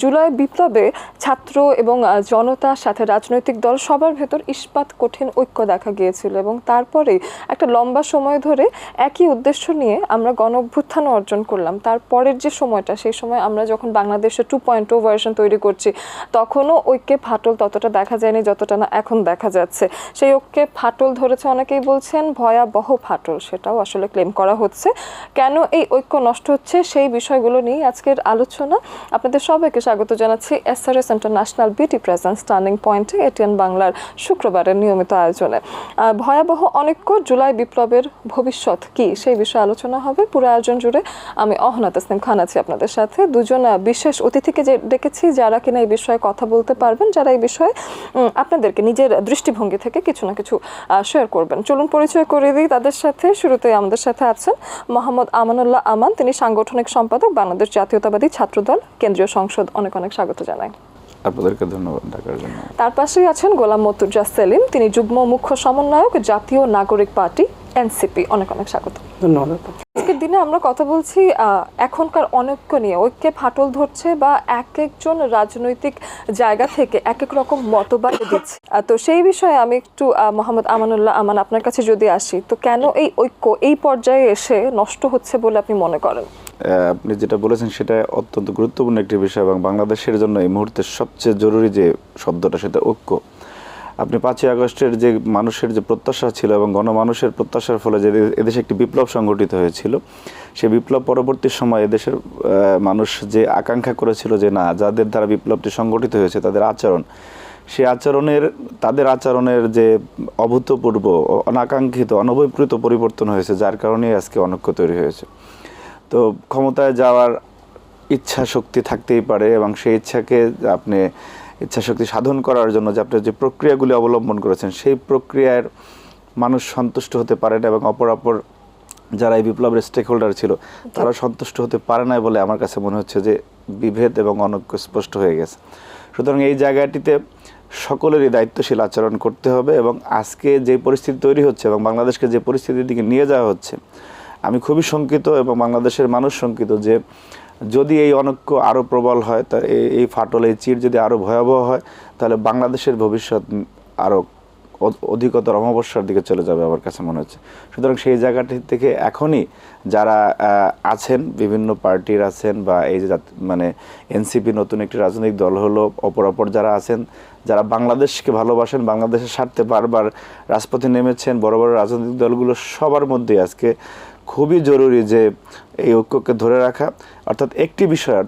জুলাই বিপ্লবে ছাত্র এবং জনতার সাথে রাজনৈতিক দল সবার ভেতর ইস্পাত কঠিন ঐক্য দেখা গিয়েছিল এবং তারপরে একটা লম্বা সময় ধরে একই উদ্দেশ্য নিয়ে আমরা গণ অভ্যুত্থান অর্জন করলাম। তারপরের যে সময়টা, সেই সময় আমরা যখন বাংলাদেশে টু পয়েন্ট টু ভার্সন তৈরি করছি, তখনও ঐক্যে ফাটল ততটা দেখা যায়নি যতটা না এখন দেখা যাচ্ছে। সেই ঐক্যে ফাটল ধরেছে অনেকেই বলছেন, ভয়াবহ ফাটল সেটাও আসলে ক্লেম করা হচ্ছে। কেন এই ঐক্য নষ্ট হচ্ছে সেই বিষয়গুলো নিয়ে আজকের আলোচনা। আপনাদের সবাইকে স্বাগত জানাচ্ছি SRS international beauty presents turning পয়েন্টে এটিএন বাংলার শুক্রবারের নিয়মিত আয়োজনে। ভয়াবহ অনৈক্য জুলাই বিপ্লবের ভবিষ্যৎ কি সেই বিষয়ে আলোচনা হবে পুরো আয়োজন জুড়ে। আমি অহনা তাসনিম খান আছি আপনাদের সাথে। দুজন বিশেষ অতিথিকে যে ডেকেছি, যারা কিনা এই বিষয়ে কথা বলতে পারবেন, যারা এই বিষয়ে আপনাদেরকে নিজের দৃষ্টিভঙ্গি থেকে কিছু না কিছু শেয়ার করবেন। চলুন পরিচয় করে দিই তাদের সাথে। শুরুতে আমাদের সাথে আছেন মোহাম্মদ আমানুল্লাহ আমান। তিনি সাংগঠনিক সম্পাদক বাংলাদেশ জাতীয়তাবাদী ছাত্রদল, কেন্দ্রীয় সংসদ অনেক অনেক স্বাগত জানাই। আপনাদেরকে ধন্যবাদ ডাকার জন্য। তার পাশেই আছেন গোলাম মতুজা সেলিম তিনি যুগ্ম মুখ্য সমন্বয়ক জাতীয় নাগরিক পার্টি এনসিপি। অনেক অনেক স্বাগত। ধন্যবাদ। আজকের দিনে আমরা কথা বলছি আহ, এখনকার অনৈক্য নিয়ে। ঐক্যে ফাটল ধরছে বা এক একজন রাজনৈতিক জায়গা থেকে এক এক রকম মতবাদ দিচ্ছে। তো সেই বিষয়ে আমি একটু মোহাম্মদ আমানুল্লাহ আমান আপনার কাছে যদি আসি তো কেন এই ঐক্য এই পর্যায়ে এসে নষ্ট হচ্ছে বলে আপনি মনে করেন? আপনি যেটা বলেছেন, সেটা অত্যন্ত গুরুত্বপূর্ণ একটি বিষয় এবং বাংলাদেশের জন্য এই মুহূর্তে সবচেয়ে জরুরি যে শব্দটা, সেটা ঐক্য। আপনি পাঁচই আগস্টের যে মানুষের যে প্রত্যাশা ছিল এবং গণমানুষের প্রত্যাশার ফলে যে এদেশে একটি বিপ্লব সংগঠিত হয়েছিল, সেই বিপ্লব পরবর্তী সময় এদেশের মানুষ যে আকাঙ্ক্ষা করেছিল যে না, যাদের দ্বারা বিপ্লবটি সংগঠিত হয়েছে, তাদের আচরণ সেই আচরণের, তাদের আচরণের যে অভূতপূর্ব, অনাকাঙ্ক্ষিত অনবীকৃত পরিবর্তন হয়েছে, যার কারণেই আজকে অনৈক্য তৈরি হয়েছে। তো ক্ষমতায় যাওয়ার ইচ্ছা শক্তি থাকতেই পারে এবং সেই ইচ্ছাকে আপনি ইচ্ছা শক্তি সাধন করার জন্য যে আপনি যে প্রক্রিয়াগুলি অবলম্বন করেছেন সেই প্রক্রিয়ার মানুষ সন্তুষ্ট হতে পারে না এবং অপরাপর যারা এই বিপ্লবের স্টেক হোল্ডার ছিল তারা সন্তুষ্ট হতে পারে না বলে আমার কাছে মনে হচ্ছে যে বিভেদ এবং অনৈক্য স্পষ্ট হয়ে গেছে। সুতরাং এই জায়গাটিতে সকলেরই দায়িত্বশীল আচরণ করতে হবে এবং আজকে যে পরিস্থিতি তৈরি হচ্ছে এবং বাংলাদেশকে যে পরিস্থিতির দিকে নিয়ে যাওয়া হচ্ছে আমি খুবই শঙ্কিত এবং বাংলাদেশের মানুষ শঙ্কিত যে যদি এই অনৈক্য আরও প্রবল হয়, তা এই- ফাটল, এই চির যদি আরও ভয়াবহ হয়, তাহলে বাংলাদেশের ভবিষ্যৎ আরও অধিকতর অমাবস্যার দিকে চলে যাবে আমার কাছে মনে হচ্ছে। সুতরাং সেই জায়গাটি থেকে এখনই যারা আছেন, বিভিন্ন পার্টির আছেন বা এই যে মানে এনসিপি নতুন একটি রাজনৈতিক দল হলো, অপর অপর যারা আছেন, যারা বাংলাদেশকে ভালোবাসেন, বাংলাদেশের স্বার্থে বারবার রাজপথে নেমেছেন, বড় বড় রাজনৈতিক দলগুলো সবার মধ্যে আজকে খুবই জরুরি যে এই ঐক্যকে ধরে রাখা। অর্থাৎ একটি বিষয়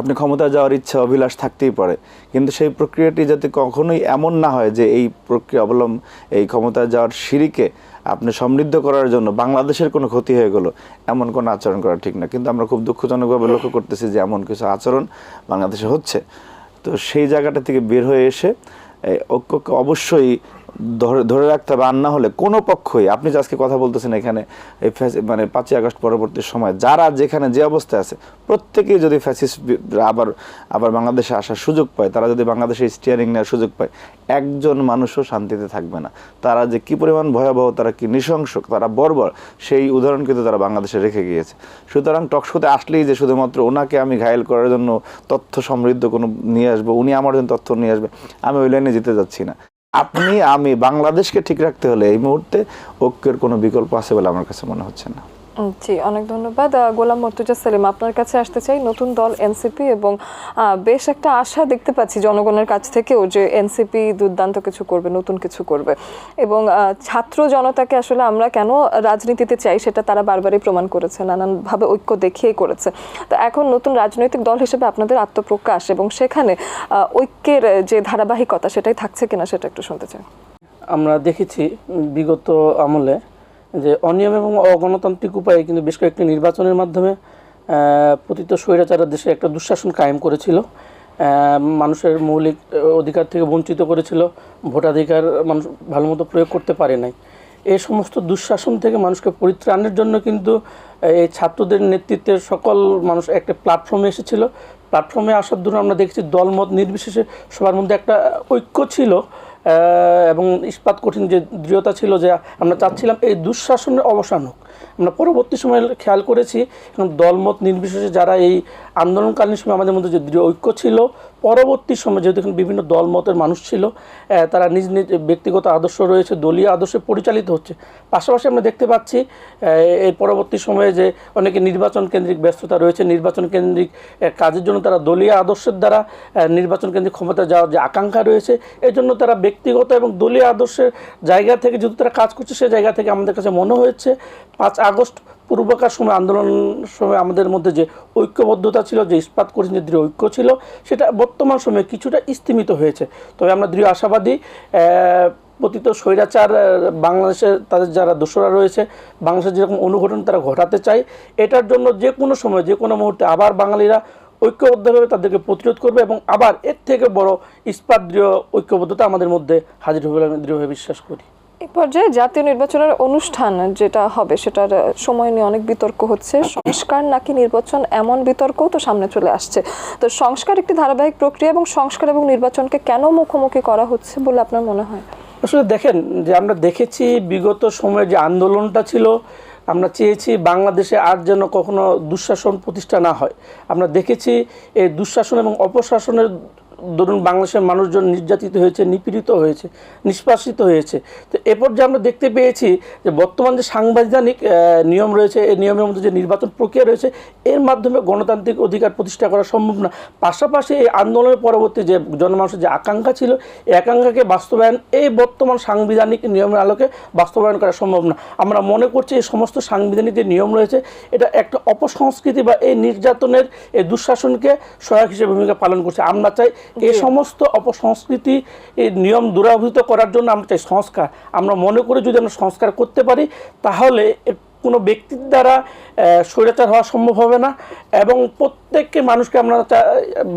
আপনি ক্ষমতায় যাওয়ার ইচ্ছা, অভিলাষ থাকতেই পারে। কিন্তু সেই প্রক্রিয়াটি যাতে কখনোই এমন না হয় যে এই প্রক্রিয়া অবলম্ব, এই ক্ষমতায় যাওয়ার সিঁড়িকে আপনি সমৃদ্ধ করার জন্য বাংলাদেশের কোনো ক্ষতি হয়ে গেলো, এমন কোনো আচরণ করা ঠিক না। কিন্তু আমরা খুব দুঃখজনকভাবে লক্ষ্য করতেছি যে এমন কিছু আচরণ বাংলাদেশে হচ্ছে। তো সেই জায়গাটা থেকে বের হয়ে এসে ঐক্যকে অবশ্যই ধরে রাখতে হবে, আর না হলে কোনো পক্ষই, আপনি যে আজকে কথা বলতেছেন এখানে, এই মানে পাঁচই আগস্ট পরবর্তী সময়, যারা যেখানে যে অবস্থায় আছে, প্রত্যেকেই যদি ফ্যাসিস্ট আবার আবার বাংলাদেশে আসার সুযোগ পায়, তারা যদি বাংলাদেশে স্টিয়ারিং নেওয়ার সুযোগ পায়, একজন মানুষও শান্তিতে থাকবে না। তারা যে কি পরিমাণ ভয়াবহ, তারা কি নৃশংস তারা বর্বর, সেই উদাহরণ কিন্তু তারা বাংলাদেশে রেখে গিয়েছে। সুতরাং টকশোতে আসলেই যে শুধুমাত্র ওনাকে আমি ঘায়েল করার জন্য তথ্য সমৃদ্ধ কোনো নিয়ে আসব, উনি আমার জন্য তথ্য নিয়ে আসবে, আমি ওই লাইনে যেতে যাচ্ছি না। আপনি, আমি বাংলাদেশকে ঠিক রাখতে হলে এই মুহূর্তে ঐক্যের কোনো বিকল্প আছে বলে আমার কাছে মনে হচ্ছে না। জি, অনেক ধন্যবাদ। গোলাম মর্তুজা সেলিম, আপনার কাছে আসতে চাই নতুন দল এনসিপি এবং বেশ একটা আশা দেখতে পাচ্ছি জনগণের কাছ থেকেও যে এনসিপি দুর্দান্ত কিছু করবে, নতুন কিছু করবে। এবং ছাত্র জনতাকে আসলে আমরা কেন রাজনীতিতে চাই সেটা তারা বারবারই প্রমাণ করেছে, নানানভাবে ঐক্য দেখিয়েই করেছে। তো এখন নতুন রাজনৈতিক দল হিসেবে আপনাদের আত্মপ্রকাশ এবং সেখানে ঐক্যের যে ধারাবাহিকতা সেটাই থাকছে কিনা সেটা একটু শুনতে চাই। আমরা দেখেছি বিগত আমলে যে অনিয়ম এবং অগণতান্ত্রিক উপায়ে কিন্তু বেশ কয়েকটি নির্বাচনের মাধ্যমে পতিত স্বৈরাচারের দেশে একটা দুঃশাসন কায়েম করেছিল। মানুষের মৌলিক অধিকার থেকে বঞ্চিত করেছিল। ভোটাধিকার মানুষ ভালো মতো প্রয়োগ করতে পারে নাই। এই সমস্ত দুঃশাসন থেকে মানুষকে পরিত্রাণের জন্য কিন্তু এই ছাত্রদের নেতৃত্বের সকল মানুষ একটা প্ল্যাটফর্মে এসেছিল। প্ল্যাটফর্মে আসার দূর আমরা দেখেছি দলমত নির্বিশেষে সবার মধ্যে একটা ঐক্য ছিল। এবং ইস্পাত কঠিন যে দৃঢ়তা ছিল যে আমরা চাচ্ছিলাম এই দুঃশাসনের অবসান হোক। আমরা পরবর্তী সময়ে খেয়াল করেছি, এবং দলমত নির্বিশেষে যারা এই আন্দোলনকালীন সময় আমাদের মধ্যে যে দৃঢ় ঐক্য ছিল, পরবর্তী সময়ে যেহেতু এখানে বিভিন্ন দলমতের মানুষ ছিল তারা নিজ নিজ ব্যক্তিগত আদর্শ রয়েছে, দলীয় আদর্শে পরিচালিত হচ্ছে। পাশাপাশি আমরা দেখতে পাচ্ছি এই পরবর্তী সময়ে যে অনেকে নির্বাচন কেন্দ্রিক ব্যস্ততা রয়েছে, নির্বাচন কেন্দ্রিক কাজের জন্য তারা দলীয় আদর্শের দ্বারা নির্বাচন কেন্দ্রিক ক্ষমতা যাওয়ার যে আকাঙ্ক্ষা রয়েছে এই জন্য তারা ব্যক্তিগত এবং দলীয় আদর্শের জায়গা থেকে যেহেতু তারা কাজ করছে সেই জায়গা থেকে আমাদের কাছে মনে হয়েছে, পাঁচ আগস্ট পূর্বকার সময় আন্দোলন সময় আমাদের মধ্যে যে ঐক্যবদ্ধতা ছিল, যে ইস্পাত করেছেন যে দৃঢ় ঐক্য ছিল, সেটা বর্তমান সময়ে কিছুটা স্তিমিত হয়েছে। তবে আমরা দৃঢ় আশাবাদী পতিত স্বৈরাচার বাংলাদেশে তাদের যারা দোষরা রয়েছে বাংলাদেশের যেরকম অনুঘটন তারা ঘটাতে চায়, এটার জন্য যে কোনো সময়, যে কোনো মুহূর্তে আবার বাঙালিরা ঐক্যবদ্ধভাবে তাদেরকে প্রতিরোধ করবে এবং আবার এর থেকে বড় ইস্পাত দৃঢ় ঐক্যবদ্ধতা আমাদের মধ্যে হাজির হবে আমি দৃঢ়ভাবে বিশ্বাস করি। এই পর্যায়ে জাতীয় নির্বাচনের অনুষ্ঠান যেটা হবে, সেটার সময় নিয়ে অনেক বিতর্ক হচ্ছে। সংস্কার নাকি নির্বাচন এমন বিতর্কও তো সামনে চলে আসছে। তো সংস্কার একটি ধারাবাহিক প্রক্রিয়া এবং সংস্কার এবং নির্বাচনকে কেন মুখোমুখি করা হচ্ছে বলে আপনার মনে হয়? আসলে দেখেন, যে আমরা দেখেছি বিগত সময়ে যে আন্দোলনটা ছিল, আমরা চেয়েছি বাংলাদেশে আর যেন কখনো দুঃশাসন প্রতিষ্ঠা না হয়। আমরা দেখেছি এই দুঃশাসন এবং অপশাসনের ধরুন বাংলাদেশের মানুষজন নির্যাতিত হয়েছে, নিপীড়িত হয়েছে, নিষ্পাসিত হয়েছে। তো এরপর যে আমরা দেখতে পেয়েছি যে বর্তমান যে সাংবিধানিক নিয়ম রয়েছে, এই নিয়মের মধ্যে যে নির্বাচন প্রক্রিয়া রয়েছে, এর মাধ্যমে গণতান্ত্রিক অধিকার প্রতিষ্ঠা করা সম্ভব না। পাশাপাশি এই আন্দোলনের পরবর্তী যে জনমানুষের যে আকাঙ্ক্ষা ছিল, এই আকাঙ্ক্ষাকে বাস্তবায়ন, এই বর্তমান সাংবিধানিক নিয়মের আলোকে বাস্তবায়ন করা সম্ভব না। আমরা মনে করছি এই সমস্ত সাংবিধানিক যে নিয়ম রয়েছে, এটা একটা অপসংস্কৃতি বা এই নির্যাতনের, এই দুঃশাসনকে সহায়ক হিসেবে ভূমিকা পালন করছে। আমরা চাই এই সমস্ত অপসংস্কৃতি নিয়ম দূরাভূত করার জন্য আমরা চাই সংস্কার। আমরা মনে করে যদি আমরা সংস্কার করতে পারি তাহলে এ কোনো ব্যক্তির দ্বারা স্বৈরাচার হওয়া সম্ভব হবে না এবং প্রত্যেককে মানুষকে আমরা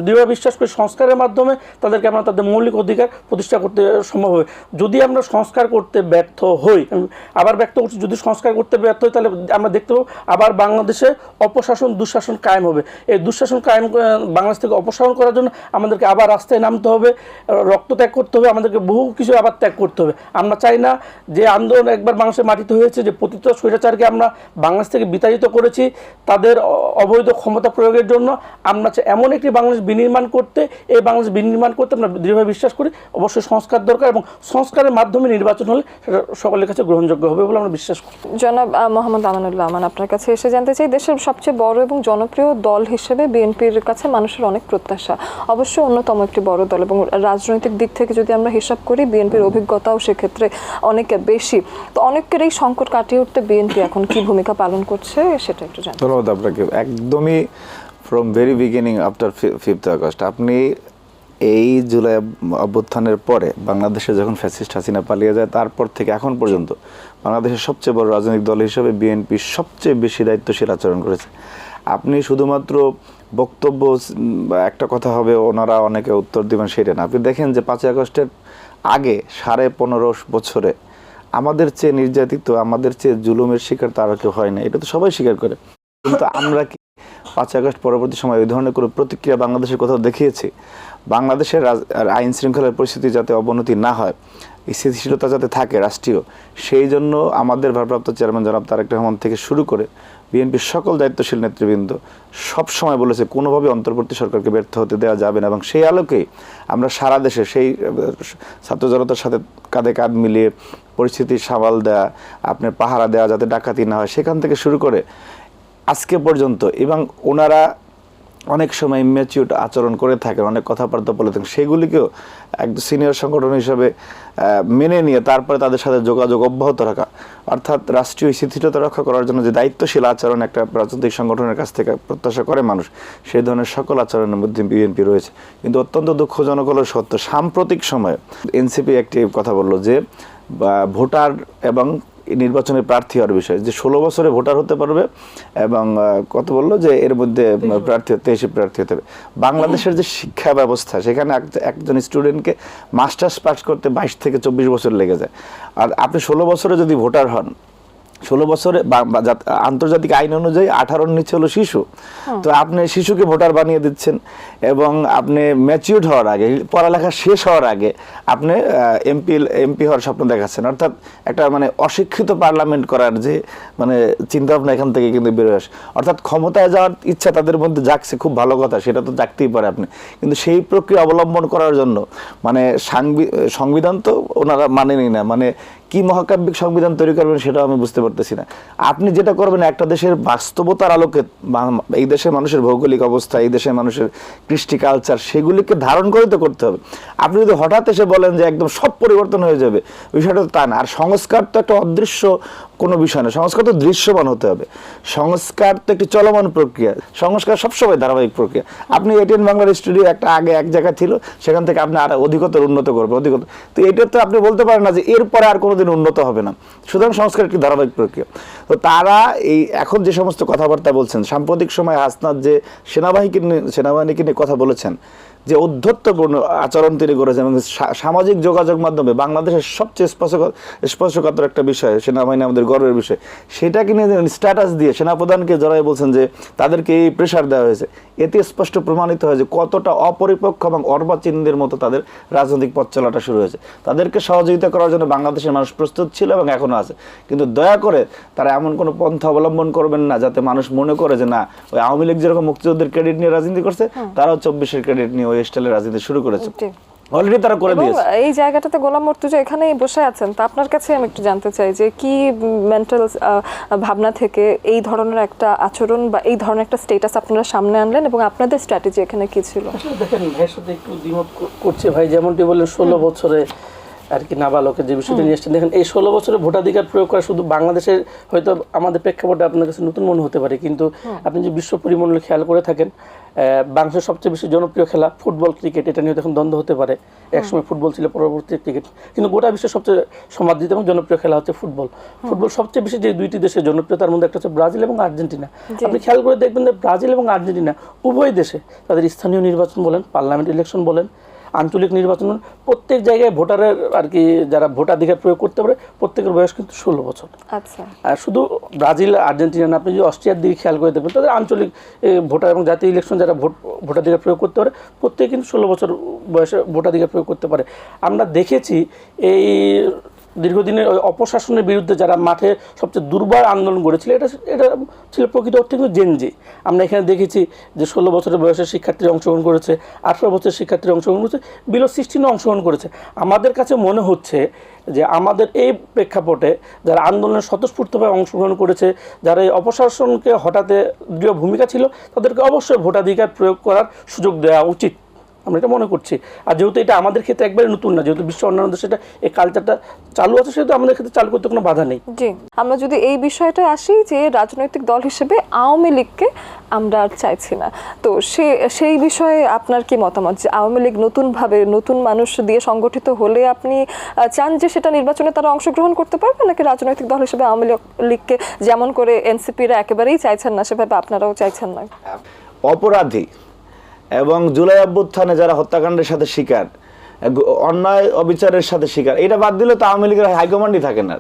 দৃঢ় বিশ্বাস করি সংস্কারের মাধ্যমে তাদেরকে আমরা তাদের মৌলিক অধিকার প্রতিষ্ঠা করতে সম্ভব হবে। যদি আমরা সংস্কার করতে ব্যর্থ হই আবার ব্যক্ত করছি, যদি সংস্কার করতে ব্যর্থ হই, তাহলে আমরা দেখতে পাবো আবার বাংলাদেশে অপশাসন, দুঃশাসন কায়েম হবে। এই দুঃশাসন কায়েম বাংলাদেশ থেকে অপসারণ করার জন্য আমাদেরকে আবার রাস্তায় নামতে হবে, রক্ত ত্যাগ করতে হবে, আমাদেরকে বহু কিছু আবার ত্যাগ করতে হবে। আমরা চাই না যে আন্দোলন একবার বাংলাদেশের মাটিতে হয়েছে, যে পতিত স্বৈরাচারকে আমরা বাংলাদেশ থেকে বিতাড়িত করেছি তাদের অবৈধ ক্ষমতা প্রয়োগের জন্য আমরা এমন একটি বাংলাদেশ বিনির্মাণ করতে এই বাংলাদেশ বিনির্মাণ করতে আমরা দৃঢ়ভাবে বিশ্বাস করি। অবশ্যই সংস্কার দরকার এবং সংস্কারের মাধ্যমে নির্বাচন হলে সেটা সকলের কাছে গ্রহণযোগ্য হবে বলে আমরা বিশ্বাস করি। জনাব আহ, মোহাম্মদ আমানুল্লাহ আমান আপনার কাছে এসে জানতে চাই দেশের সবচেয়ে বড় এবং জনপ্রিয় দল হিসেবে বিএনপির কাছে মানুষের অনেক প্রত্যাশা। অবশ্যই অন্যতম একটি বড় দল এবং রাজনৈতিক দিক থেকে যদি আমরা হিসাব করি বিএনপির অভিজ্ঞতাও সেক্ষেত্রে অনেক বেশি। তো অনেকের এই সংকট কাটিয়ে উঠতে বিএনপি এখন কি ভূমিকা পালন করছে সেটা একটু জানতে ধন্যবাদ আপনাকে। একদমই from very beginning after fifth August আপনি এই জুলাই অভ্যুত্থানের পরে বাংলাদেশে যখন ফ্যাসিস্ট হাসিনা পালিয়ে যায়, তারপর থেকে এখন পর্যন্ত বাংলাদেশের সবচেয়ে বড় রাজনৈতিক দল হিসেবে বিএনপি সবচেয়ে বেশি দায়িত্বশীল আচরণ করেছে। আপনি শুধুমাত্র বক্তব্য একটা কথা হবে, ওনারা অনেকে উত্তর দিবেন সেটা না। আপনি দেখেন যে পাঁচই আগস্টের আগে সাড়ে পনেরো বছরে আমাদের চেয়ে নির্যাতিত, আমাদের চেয়ে জুলুমের শিকার তারা কেউ হয় না এটা তো সবাই স্বীকার করে। কিন্তু আমরা কি পাঁচ আগস্ট পরবর্তী সময় ওই ধরনের কোনো প্রতিক্রিয়া বাংলাদেশের কোথাও দেখিয়েছি? বাংলাদেশের আইন শৃঙ্খলার পরিস্থিতি যাতে অবনতি না হয় স্থিতিশীলতা যাতে থাকে রাষ্ট্রীয়, সেই জন্য আমাদের ভারপ্রাপ্ত চেয়ারম্যান জনাব তারেক রহমান থেকে শুরু করে বিএনপির সকল দায়িত্বশীল নেতৃবৃন্দ সব সময় বলেছে কোনোভাবে অন্তর্বর্তী সরকারকে ব্যর্থ হতে দেওয়া যাবে না এবং সেই আলোকেই আমরা সারা দেশে সেই, ছাত্র জনতার সাথে কাঁধে কাঁধ মিলিয়ে পরিস্থিতি সামাল দেওয়া আপনার পাহারা দেওয়া যাতে ডাকাতি না হয়, সেখান থেকে শুরু করে আজকে পর্যন্ত এবং ওনারা অনেক সময় ম্যাচিউড আচরণ করে থাকেন, অনেক কথাবার্তা বলে থাকেন, সেগুলিকেও একজন সিনিয়র সংগঠন হিসাবে মেনে নিয়ে তারপরে তাদের সাথে যোগাযোগ অব্যাহত রাখা। অর্থাৎ রাষ্ট্রীয় স্থিতিশীলতা রক্ষা করার জন্য যে দায়িত্বশীল আচরণ একটা রাজনৈতিক সংগঠনের কাছ থেকে প্রত্যাশা করে মানুষ, সেই ধরনের সকল আচরণের মধ্যে বিএনপি রয়েছে। কিন্তু অত্যন্ত দুঃখজনক হলো সত্য, সাম্প্রতিক সময়ে এনসিপি একটি কথা বলল যে ভোটার এবং নির্বাচনে প্রার্থী হওয়ার বিষয় যে ষোলো বছরে ভোটার হতে পারবে এবং কত বলল যে এর মধ্যে প্রার্থী তেইশে প্রার্থী হতে হবে বাংলাদেশের যে শিক্ষা ব্যবস্থা সেখানে এক- একজন স্টুডেন্টকে মাস্টার্স পাস করতে বাইশ থেকে চব্বিশ বছর লেগে যায়। আর আপনি ষোলো বছরে যদি ভোটার হন ষোলো বছরে আন্তর্জাতিক আইন অনুযায়ী আঠারোর নিচে হলো শিশু। তো আপনি শিশুকে ভোটার বানিয়ে দিচ্ছেন এবং আপনি ম্যাচিউর হওয়ার আগে পড়ালেখা শেষ হওয়ার আগে আপনি এমপি এমপি হওয়ার স্বপ্ন দেখাচ্ছেন। অর্থাৎ একটা মানে অশিক্ষিত পার্লামেন্ট করার যে মানে চিন্তা ভাবনা এখান থেকে কিন্তু বেরোয় আসে। অর্থাৎ ক্ষমতায় যাওয়ার ইচ্ছা তাদের মধ্যে জাগছে খুব ভালো কথা সেটা তো জাগতেই পারে আপনি। কিন্তু সেই প্রক্রিয়া অবলম্বন করার জন্য মানে সাংবি- সংবিধান তো ওনারা মানেনি না। মানে কি মহাকাব্যিক সংবিধান তৈরি করবেন সেটাও আমি বুঝতে পারতেছি না। আপনি যেটা করবেন, একটা দেশের বাস্তবতার আলোকে এই দেশের মানুষের ভৌগোলিক অবস্থা, এই দেশের মানুষের কৃষ্টি কালচার সেগুলিকে ধারণ করে তো করতে হবে। আপনি যদি হঠাৎ এসে বলেন যে একদম সব পরিবর্তন হয়ে যাবে, বিষয়টা তো তা না। আর সংস্কার তো একটা অদৃশ্য কোনো বিষয় না। সংস্কার তো দৃশ্যমান হতে হবে। সংস্কার তো একটি চলমান প্রক্রিয়া। সংস্কার সবসময় ধারাবাহিক প্রক্রিয়া। আপনি এটিএন বাংলার স্টুডিও একটা আগে এক জায়গায় ছিল, সেখান থেকে আপনি আর অধিকতর উন্নত করবেন, অধিকতর। তো এটা তো আপনি বলতে পারেন না যে এরপরে আর কোনোদিন উন্নত হবে না। সুতরাং সংস্কার একটি ধারাবাহিক প্রক্রিয়া। তো তারা এই এখন যে সমস্ত কথাবার্তা বলছেন, সাম্প্রতিক সময় হাসনাত যে সেনাবাহিনীকে সেনাবাহিনীকে নিয়ে কথা বলেছেন যে অধ্যত্বপূর্ণ আচরণ তিনি করেছেন এবং সামাজিক যোগাযোগ মাধ্যমে বাংলাদেশের সবচেয়ে স্পর্শক স্পর্শকাতর একটা বিষয় সেনাবাহিনী আমাদের গর্বের বিষয় সেটাকে নিয়ে স্ট্যাটাস দিয়ে সেনাপ্রধানকে জড়াই বলছেন যে তাদেরকে এই প্রেশার দেওয়া হয়েছে। এতে স্পষ্ট প্রমাণিত হয় যে কতটা অপরিপক্ষ এবং অর্বাচীনদের মতো তাদের রাজনৈতিক পথ চলাটা শুরু হয়েছে। তাদেরকে সহযোগিতা করার জন্য বাংলাদেশের মানুষ প্রস্তুত ছিল এবং এখনও আছে। কিন্তু দয়া করে তারা এমন কোনো পন্থা অবলম্বন করবেন না যাতে মানুষ মনে করে যে না ওই আওয়ামী লীগ যেরকম মুক্তিযুদ্ধের ক্রেডিট নিয়ে রাজনীতি করছে তারাও চব্বিশের ক্রেডিট নিয়ে ওই স্টাইলে রাজনীতি শুরু করেছে। অলরেডি তারা করে দিয়েছে। এই জায়গাটাতে গোলাম মর্তুজা এখানেই বসে আছেন। তা আপনার কাছে আমি একটু জানতে চাই যে কি মেন্টাল ভাবনা থেকে এই ধরনের একটা আচরণ বা এই ধরনের একটা স্টেটাস আপনারা সামনে আনলেন এবং আপনাদের স্ট্র্যাটেজি এখানে কি ছিল? আসলে দেখেন ভাইয়ের সাথে একটু দ্বিমত করছে ভাই। যেমনটি বললেন ষোলো বছরে আর কি নাবালকের যে বিষয়টি নিয়ে এসছেন। দেখেন এই ষোলো বছরে ভোটাধিকার প্রয়োগ করা শুধু বাংলাদেশের হয়তো আমাদের প্রেক্ষাপটে আপনার কাছে নতুন মনে হতে পারে কিন্তু আপনি যে বিশ্ব পরিমণ্ডল খেয়াল করে থাকেন বাংলাদেশের সবচেয়ে বেশি জনপ্রিয় খেলা ফুটবল ক্রিকেট। এটা নিয়ে এখন দ্বন্দ্ব হতে পারে। একসময় ফুটবল ছিল পরবর্তী ক্রিকেট। কিন্তু গোটা বিশ্বের সবচেয়ে সমাদৃত এবং জনপ্রিয় খেলা হচ্ছে ফুটবল। ফুটবল সবচেয়ে বেশি যে দুইটি দেশের জনপ্রিয় তার মধ্যে একটা হচ্ছে ব্রাজিল এবং আর্জেন্টিনা। আপনি খেয়াল করে দেখবেন যে ব্রাজিল এবং আর্জেন্টিনা উভয় দেশে তাদের স্থানীয় নির্বাচন বলেন পার্লামেন্ট ইলেকশন বলেন আঞ্চলিক নির্বাচন প্রত্যেক জায়গায় ভোটারের আর কি যারা ভোটাধিকার প্রয়োগ করতে পারে প্রত্যেকের বয়স কিন্তু ষোলো বছর। আচ্ছা। আর শুধু ব্রাজিল আর্জেন্টিনা না, আপনি যদি অস্ট্রিয়ার দিকে খেয়াল করে দেখবেন তাদের আঞ্চলিক ভোটার এবং জাতীয় ইলেকশন যারা ভোট ভোটাধিকার প্রয়োগ করতে পারে প্রত্যেকে কিন্তু ষোলো বছর বয়সে ভোটাধিকার প্রয়োগ করতে পারে। আমরা দেখেছি এই দীর্ঘদিনের অপশাসনের বিরুদ্ধে যারা মাঠে সবচেয়ে দুর্বার আন্দোলন করেছিল এটা এটা ছিল প্রকৃত অর্থে কিন্তু জেনজি। আমরা এখানে দেখেছি যে ষোলো বছরের বয়সের শিক্ষার্থীরা অংশগ্রহণ করেছে, আঠেরো বছরের শিক্ষার্থীরা অংশগ্রহণ করেছে বিলো সিক্সটিনও অংশগ্রহণ করেছে। আমাদের কাছে মনে হচ্ছে যে আমাদের এই প্রেক্ষাপটে যারা আন্দোলনে স্বতঃস্ফূর্তভাবে অংশগ্রহণ করেছে, যারা এই অপশাসনকে হঠাতে দৃঢ় ভূমিকা ছিল, তাদেরকে অবশ্যই ভোটাধিকার প্রয়োগ করার সুযোগ দেওয়া উচিত। আমরা এটা মনে করছি। আর যেহেতু এটা আমাদের ক্ষেত্রে একবারে নতুন না যেহেতু বিশ্ব অন্যান্য দেশে এটা এই কালচারটা চালু আছে সেহেতু আমাদের ক্ষেত্রে চালু করতে কোনো বাধা নেই। জি আমরা যদি এই বিষয়টা আসি যে রাজনৈতিক দল হিসেবে আওয়ামী লীগকে আমরা আর চাইছি না। তো সে সেই বিষয়ে আপনার কি মতামত? যে আওয়ামী লীগ নতুনভাবে নতুন মানুষ দিয়ে সংগঠিত হলে আপনি চান যে সেটা নির্বাচনে তারা অংশগ্রহণ করতে পারবে নাকি রাজনৈতিক দল হিসেবে আওয়ামী লীগ- লীগকে যেমন করে এনসিপিরা একেবারেই চাইছেন না সেভাবে আপনারাও চাইছেন না? অপরাধী এবং জুলাই অভ্যুত্থানে যারা হত্যাকাণ্ডের সাথে শিকার অন্যায় অবিচারের সাথে শিকার এটা বাদ দিলে তো আওয়ামী লীগের হাইকমান্ডই থাকে না।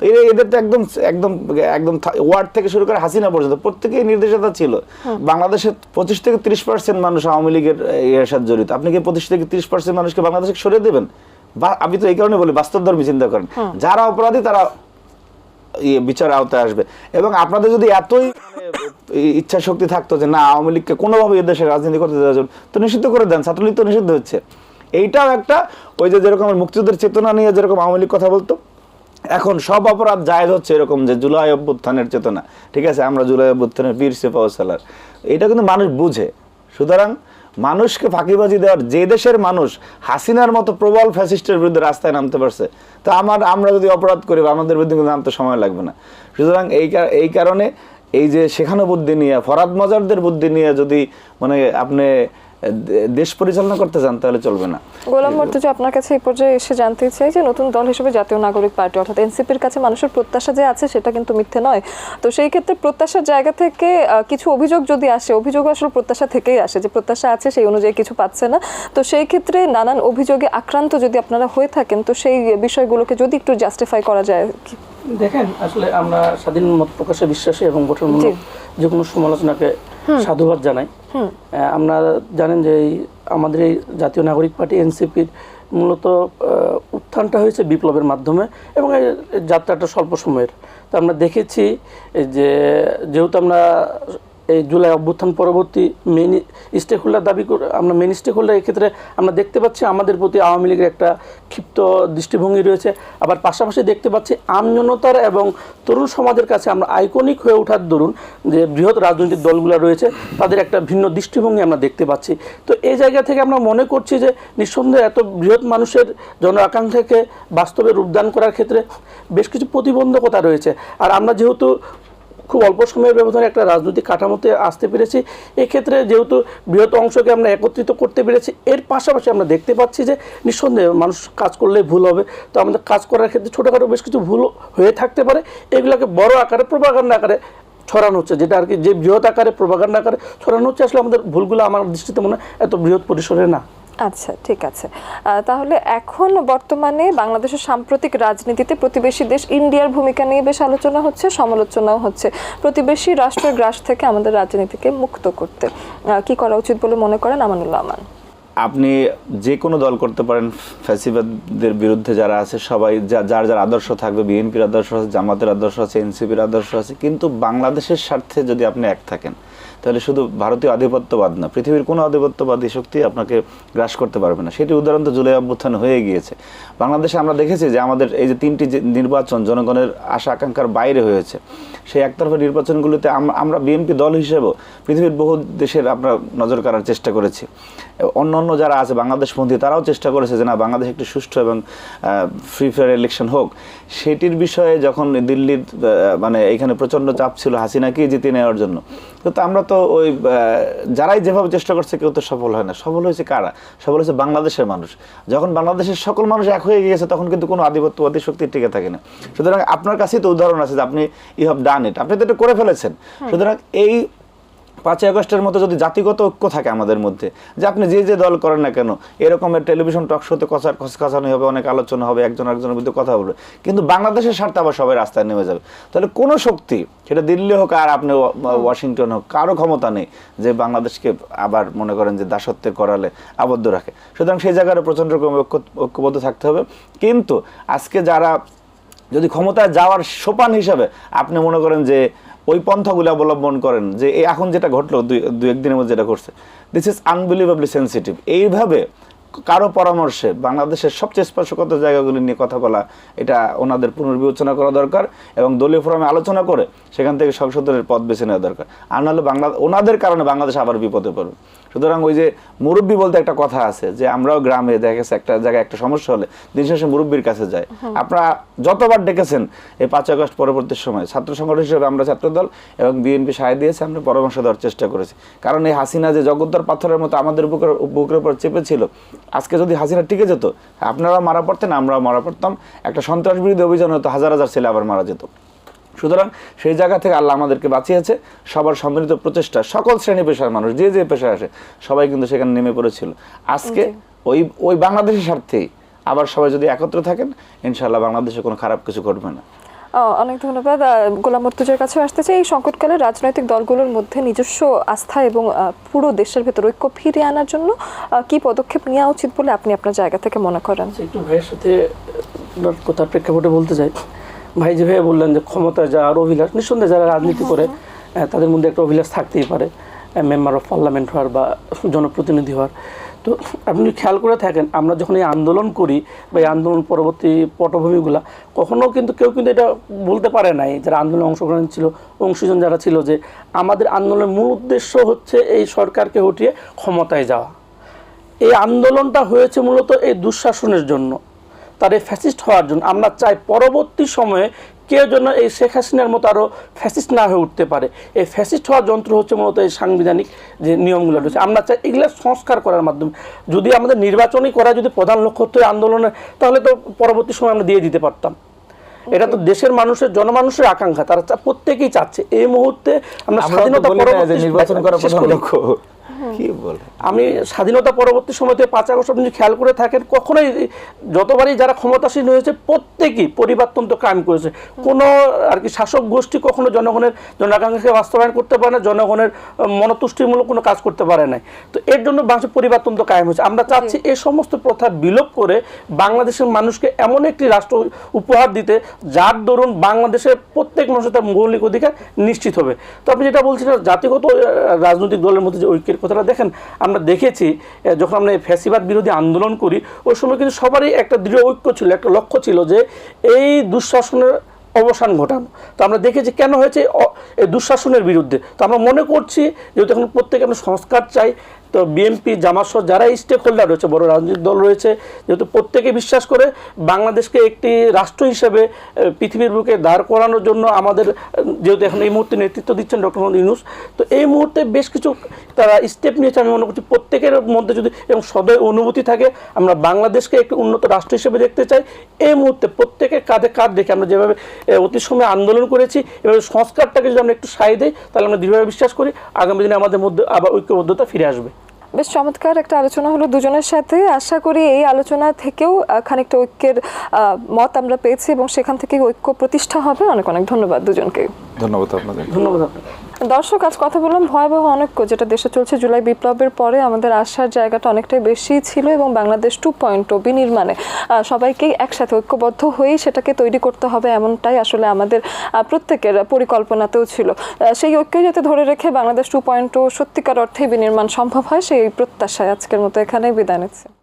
তো এরা- এদের তো একদম একদম একদম ওয়ার্ড থেকে শুরু করে হাসিনা পর্যন্ত প্রত্যেকেই নির্দেশতা ছিল। বাংলাদেশের পঁচিশ থেকে ত্রিশ পার্সেন্ট মানুষ আওয়ামী লীগের এর সাথে জড়িত। আপনি কি পঁচিশ থেকে ত্রিশ পার্সেন্ট মানুষকে বাংলাদেশে সরিয়ে দেবেন? বা আমি তো এই কারণে বলি বাস্তবধর্মী চিন্তা করেন। যারা অপরাধী তারা ইয়ে বিচার আওতায় আসবে। এবং আপনাদের যদি এতই ইচ্ছা শক্তি থাকতো যে না, আওয়ামী লীগকে কোনোভাবে এ দেশে রাজনীতি করতে জন্য। তো নিষিদ্ধ করে দেন, ছাত্রলীগ তো নিষিদ্ধ হচ্ছে। এইটাও একটা ওই যে যেরকম মুক্তিযুদ্ধের চেতনা নিয়ে যেরকম আওয়ামী লীগ কথা বলতো, এখন সব অপরাধ জায়েজ হচ্ছে এরকম যে জুলাই অভ্যুত্থানের চেতনা। ঠিক আছে, আমরা জুলাই অভ্যুত্থানের বীর সেপাও সালার। এটা কিন্তু মানুষ বুঝে। সুতরাং মানুষকে ফাঁকিবাজি দেওয়ার, যে দেশের মানুষ হাসিনার মতো প্রবল ফ্যাসিস্টের বিরুদ্ধে রাস্তায় নামতে পারছে, তা আমার, আমরা যদি অপরাধ করি আমাদের বিরুদ্ধে কিন্তু নামতে সময় লাগবে না। সুতরাং এই এই কারণে এই যে শেখানো বুদ্ধি নিয়ে ফরাদ মজারদের বুদ্ধি নিয়ে যদি মানে আপনি দেশ পরিচালনা করতে চান, তাহলে চলবে না। গোলাম মর্তুজা, আপনার কাছে এই পর্যায়ে এসে জানতে চাই যে নতুন দল হিসেবে জাতীয় নাগরিক পার্টি, অর্থাৎ এনসিপির কাছে মানুষের প্রত্যাশা যে আছে, সেটা কিন্তু মিথ্যে নয়। তো সেই ক্ষেত্রে প্রত্যাশার জায়গা থেকে কিছু অভিযোগ যদি আসে, অভিযোগ আসলে প্রত্যাশা থেকেই আসে যে প্রত্যাশা আছে, সেই অনুযায়ী কিছু পাচ্ছে না। তো সেই ক্ষেত্রে নানান অভিযোগে আক্রান্ত যদি আপনারা হয়ে থাকেন, তো সেই বিষয়গুলোকে যদি একটু জাস্টিফাই করা যায় দেখেন আসলে আমরা স্বাধীন মত প্রকাশে বিশ্বাসী এবং গঠনমূলক যে কোনো সমালোচনাকে সাধুবাদ জানাই। আমরা জানেন যে এই আমাদের এই জাতীয় নাগরিক পার্টি এনসিপির মূলত উত্থানটা হয়েছে বিপ্লবের মাধ্যমে এবং এই যাত্রাটা স্বল্প সময়ের। তো আমরা দেখেছি যে যেহেতু আমরা এই জুলাই অভ্যুত্থান পরবর্তী মেন স্টেক হোল্ডার দাবি করে, আমরা মেন স্টেক হোল্ডার এক্ষেত্রে আমরা দেখতে পাচ্ছি আমাদের প্রতি আওয়ামী লীগের একটা ক্ষিপ্ত দৃষ্টিভঙ্গি রয়েছে। আবার পাশাপাশি দেখতে পাচ্ছি আমজনতার এবং তরুণ সমাজের কাছে আমরা আইকনিক হয়ে ওঠার দরুন যে বৃহৎ রাজনৈতিক দলগুলো রয়েছে, তাদের একটা ভিন্ন দৃষ্টিভঙ্গি আমরা দেখতে পাচ্ছি। তো এই জায়গা থেকে আমরা মনে করছি যে নিঃসন্দেহে এত বৃহৎ মানুষের জন আকাঙ্ক্ষাকে বাস্তবে রূপদান করার ক্ষেত্রে বেশ কিছু প্রতিবন্ধকতা রয়েছে। আর আমরা যেহেতু খুব অল্প সময়ের ব্যবধানে একটা রাজনৈতিক কাঠামোতে আসতে পেরেছি। এক্ষেত্রে যেহেতু বৃহৎ অংশকে আমরা একত্রিত করতে পেরেছি, এর পাশাপাশি আমরা দেখতে পাচ্ছি যে নিঃসন্দেহে মানুষ কাজ করলে ভুল হবে। তো আমাদের কাজ করার ক্ষেত্রে ছোটোখাটো বেশ কিছু ভুল হয়ে থাকতে পারে। এগুলোকে বড় আকারে প্রভাকাণ্ড আকারে ছড়ানো হচ্ছে, যেটা আর কি যে বৃহৎ আকারে প্রভাকাণ্ড আকারে ছড়ানো হচ্ছে, আসলে আমাদের ভুলগুলো আমার দৃষ্টিতে মনে হয় এত বৃহৎ পরিসরে না। আচ্ছা ঠিক আছে। তাহলে এখন বর্তমানে বাংলাদেশের সাম্প্রতিক রাজনীতিতে প্রতিবেশী দেশ ইন্ডিয়ার ভূমিকা নিয়ে বেশ আলোচনা হচ্ছে, সমালোচনাও হচ্ছে। প্রতিবেশী রাষ্ট্রের গ্রাস থেকে আমাদের রাজনীতিকে মুক্ত করতে। কি করা উচিত বলে মনে করেন আমানুল্লাহ আমান? আপনি যে কোনো দল করতে পারেন, ফ্যাসিবাদদের বিরুদ্ধে যারা আছে, সবাই যা- যার যার আদর্শ থাকবে, বিএনপির আদর্শ আছে, জামাতের আদর্শ আছে, এনসিপির আদর্শ আছে, কিন্তু বাংলাদেশের স্বার্থে যদি আপনি এক থাকেন তাহলে শুধু ভারতীয় আধিপত্যবাদ না, পৃথিবীর কোনো আধিপত্যবাদী শক্তি আপনাকে গ্রাস করতে পারবে না। সেটি উদাহরণ তো জুলাই অভ্যুত্থান হয়ে গিয়েছে। বাংলাদেশে আমরা দেখেছি যে আমাদের এই যে তিনটি যে নির্বাচন জনগণের আশা আকাঙ্ক্ষার বাইরে হয়েছে, সেই একতরফা নির্বাচনগুলিতে আমরা বিএনপি দল হিসেবেও পৃথিবীর বহু দেশের আমরা নজর কাড়ার চেষ্টা করেছি। অন্য অন্য যারা আছে বাংলাদেশপন্থী, তারাও চেষ্টা করেছে যে না, বাংলাদেশ একটি সুষ্ঠু এবং ফ্রি ফেয়ার ইলেকশন হোক। সেটির বিষয়ে যখন দিল্লির মানে এখানে প্রচণ্ড চাপ ছিল হাসিনাকেই জিতে নেওয়ার জন্য তো আমরা তো ওই যারাই যেভাবে চেষ্টা করছে কেউ তো সফল হয় না। সফল হয়েছে কারা? সফল হয়েছে বাংলাদেশের মানুষ। যখন বাংলাদেশের সকল মানুষ এক হয়ে গিয়েছে তখন কিন্তু কোনো আধিপত্যবাদী শক্তি টিকে থাকে না। সুতরাং আপনার কাছেই তো উদাহরণ আছে যে আপনি ইউ হ্যাভ ডান ইট। আপনি তো এটা করে ফেলেছেন। সুতরাং এই পাঁচই আগস্টের মতো যদি জাতিগত ঐক্য থাকে আমাদের মধ্যে যে আপনি যে যে দল করেন না কেন এরকমের টেলিভিশন টক শোতে কষার খসখাসানি হবে অনেক আলোচনা হবে একজন একজনের মধ্যে কথা বলবে। কিন্তু বাংলাদেশের স্বার্থে আবার সবাই রাস্তায় নেমে যাবে। তাহলে কোনো শক্তি সেটা দিল্লি হোক আর আপনি ওয়াশিংটন হোক কারও ক্ষমতা নেই যে বাংলাদেশকে আবার মনে করেন যে দাসত্বের করালে আবদ্ধ রাখে। সুতরাং সেই জায়গায় প্রচণ্ড রকম ঐক্য ঐক্যবদ্ধ থাকতে হবে। কিন্তু আজকে যারা যদি ক্ষমতায় যাওয়ার সোপান হিসাবে আপনি মনে করেন যে ওই পন্থাগুলো অবলম্বন করেন যে এখন যেটা ঘটলো, দুই দু একদিনের মধ্যে যেটা ঘটছে দিস ইজ আনবিলিভেবলি সেন্সিটিভ এইভাবে কারও পরামর্শে বাংলাদেশের সবচেয়ে স্পর্শকত জায়গাগুলি নিয়ে কথা বলা এটা ওনাদের পুনর্বিবেচনা করা দরকার এবং দলীয় ফোরামে আলোচনা করে সেখান থেকে সংসদের পথ বেছে নেওয়া দরকার। আর নাহলে বাংলা ওনাদের কারণে বাংলাদেশ আবার বিপদে পড়বে। সুতরাং ওই যে মুরব্বী বলতে একটা কথা আছে যে আমরাও গ্রামে দেখা গেছে একটা জায়গায় একটা সমস্যা হলে দিন শেষে মুরব্বীর কাছে যায়। আপনারা যতবার ডেকেছেন এই পাঁচ আগস্ট পরবর্তী সময় ছাত্র সংগঠন হিসেবে আমরা ছাত্রদল এবং বিএনপি সায় দিয়েছে আমরা পরামর্শ দেওয়ার চেষ্টা করেছি। কারণ এই হাসিনা যে জগদ্দার পাথরের মতো আমাদের বুকের বুকের উপর চেপেছিল আজকে যদি হাসিনা টিকে যেত আপনারাও মারা পড়তেন আমরাও মারা পড়তাম। একটা সন্ত্রাস বিরোধী অভিযান হতো হাজার হাজার ছেলে আবার মারা যেত। সুতরাং সেই জায়গা থেকে আল্লাহ আমাদেরকে বাঁচিয়েছে। সবার সম্মিলিত প্রচেষ্টা সকল শ্রেণি পেশার মানুষ যে যে পেশায় আসে সবাই কিন্তু সেখানে নেমে পড়েছিল। আজকে ওই ওই বাংলাদেশের স্বার্থেই আবার সবাই যদি একত্র থাকেন ইনশাআল্লাহ বাংলাদেশে কোনো খারাপ কিছু ঘটবে না। অনেক ধন্যবাদ। গোলাম মর্তুজার কাছে আসতে চাই। এই সংকটকালে রাজনৈতিক দলগুলোর মধ্যে নিজস্ব আস্থা এবং পুরো দেশের ভেতর ঐক্য ফিরিয়ে আনার জন্য কি পদক্ষেপ নেওয়া উচিত বলে আপনি আপনার জায়গা থেকে মনে করেন? আচ্ছা, একটু ভাইয়ের সাথে কথার প্রেক্ষাপটে বলতে চাই। ভাই যে ভাইয়া বললেন যে ক্ষমতায় যাওয়ার অভিলাষ নিঃসন্দেহে যারা রাজনীতি করে তাদের মধ্যে একটা অভিলাষ থাকতেই পারে। মেম্বার অফ পার্লামেন্ট হওয়ার বা জনপ্রতিনিধি হওয়ার। তো আপনি খেয়াল করে থাকেন, আমরা যখন এই আন্দোলন করি বা এই আন্দোলন পরবর্তী পটভূমিগুলা কখনো কিন্তু কেউ কিন্তু এটা বলতে পারে নাই, যারা আন্দোলনে অংশগ্রহণ ছিল, অংশীজন যারা ছিল যে আমাদের আন্দোলনের মূল উদ্দেশ্য হচ্ছে এই সরকারকে হটিয়ে ক্ষমতায় যাওয়া। এই আন্দোলনটা হয়েছে মূলত এই দুঃশাসনের জন্য, তার এই ফ্যাসিস্ট হওয়ার জন্য। আমরা চাই পরবর্তী সময়ে কেউ যেন এই শেখ হাসিনার মতো আরও ফ্যাসিস্ট না হয়ে উঠতে পারে। এই ফ্যাসিস্ট হওয়ার যন্ত্র হচ্ছে মূলত এই সাংবিধানিক যে নিয়মগুলো রয়েছে। আমরা চাই এগুলো সংস্কার করার মাধ্যমে। যদি আমাদের নির্বাচনই করা যদি প্রধান লক্ষ্য হতো আন্দোলনের তাহলে তো পরবর্তী সময় আমরা দিয়ে দিতে পারতাম। এটা তো দেশের মানুষের জনমানুষের আকাঙ্ক্ষা। তারা চা- প্রত্যেকেই চাচ্ছে। এই মুহূর্তে আমরা স্বাধীনতা নির্বাচন করা প্রধান লক্ষ্য। কি বলে আমি স্বাধীনতা পরবর্তী সময়তে পাঁচ আগস্ট আপনি খেয়াল করে থাকেন কখনোই যতবারই যারা ক্ষমতাসীন হয়েছে প্রত্যেকেই পরিবারতন্ত্র কায়েম করেছে। কোনো আর কি শাসক গোষ্ঠী কখনো জনগণের জনাকাঙ্ক্ষাকে বাস্তবায়ন করতে পারে না জনগণের মনতুষ্টিমূলক কোনো কাজ করতে পারে নাই। তো এর জন্য বাংলাদেশের পরিবারতন্ত্র কায়েম হয়েছে। আমরা চাচ্ছি এই সমস্ত প্রথা বিলোপ করে বাংলাদেশের মানুষকে এমন একটি রাষ্ট্র উপহার দিতে যার দরুন বাংলাদেশের প্রত্যেক মানুষের তার মৌলিক অধিকার নিশ্চিত হবে। তো আপনি যেটা বলছিলেন জাতিগত রাজনৈতিক দলের মধ্যে যে ঐক্যের কথাটা দেখেন আমরা দেখেছি যখন আমরা এই ফ্যাসিবাদ বিরোধী আন্দোলন করি, ওই সময় কিন্তু সবারই একটা দৃঢ় ঐক্য ছিল, একটা লক্ষ্য ছিল যে এই দুঃশাসনের অবসান ঘটানো। তো আমরা দেখেছি কেন হয়েছে এই দুঃশাসনের বিরুদ্ধে। তো আমরা মনে করছি, যেহেতু এখন প্রত্যেকে আমরা সংস্কার চাই তো বিএনপি জামাসহ যারা স্টেক হোল্ডার রয়েছে, বড় রাজনৈতিক দল রয়েছে, যেহেতু প্রত্যেকে বিশ্বাস করে বাংলাদেশকে একটি রাষ্ট্র হিসেবে পৃথিবীর বুকে দাঁড় করানোর জন্য আমাদের যেহেতু এখন এই মুহূর্তে নেতৃত্ব দিচ্ছেন ডক্টর মোহাম্মদ ইউনুস, তো এই মুহূর্তে বেশ কিছু তারা স্টেপ নিয়েছে, আমি মনে করছি প্রত্যেকের মধ্যে যদি এবং সদয় অনুভূতি থাকে, আমরা বাংলাদেশকে একটি উন্নত রাষ্ট্র হিসেবে দেখতে চাই। এই মুহূর্তে প্রত্যেকের কাঁধে কাঁধ দেখে আমরা যেভাবে অতি সময় আন্দোলন করেছি, এভাবে সংস্কারটাকে যদি আমরা একটু সাই দিই, তাহলে আমরা দৃঢ়ভাবে বিশ্বাস করি, আগামী দিনে আমাদের মধ্যে আবার ঐক্যবদ্ধতা ফিরে আসবে। বেশ চমৎকার একটা আলোচনা হলো দুজনের সাথে। আশা করি এই আলোচনা থেকেও খানিকটা ঐক্যের মত আমরা পেয়েছি এবং সেখান থেকে ঐক্য প্রতিষ্ঠা হবে। অনেক অনেক ধন্যবাদ দুজনকে। ধন্যবাদ আপনাদের। ধন্যবাদ আপনাকে দর্শক আজ কথা বললাম ভয়াবহ অনৈক্য যেটা দেশে চলছে জুলাই বিপ্লবের পরে আমাদের আসার জায়গাটা অনেকটাই বেশি ছিল এবং বাংলাদেশ টু পয়েন্ট বিনির্মাণে আহ, সবাইকেই একসাথে ঐক্যবদ্ধ হয়েই সেটাকে তৈরি করতে হবে এমনটাই আসলে আমাদের প্রত্যেকের পরিকল্পনাতেও ছিল। সেই ঐক্যই যাতে ধরে রেখে বাংলাদেশ টু পয়েন্ট সত্যিকার অর্থেই বিনির্মাণ সম্ভব হয় সেই প্রত্যাশায় আজকের মতো এখানেই বিদায় নিচ্ছে।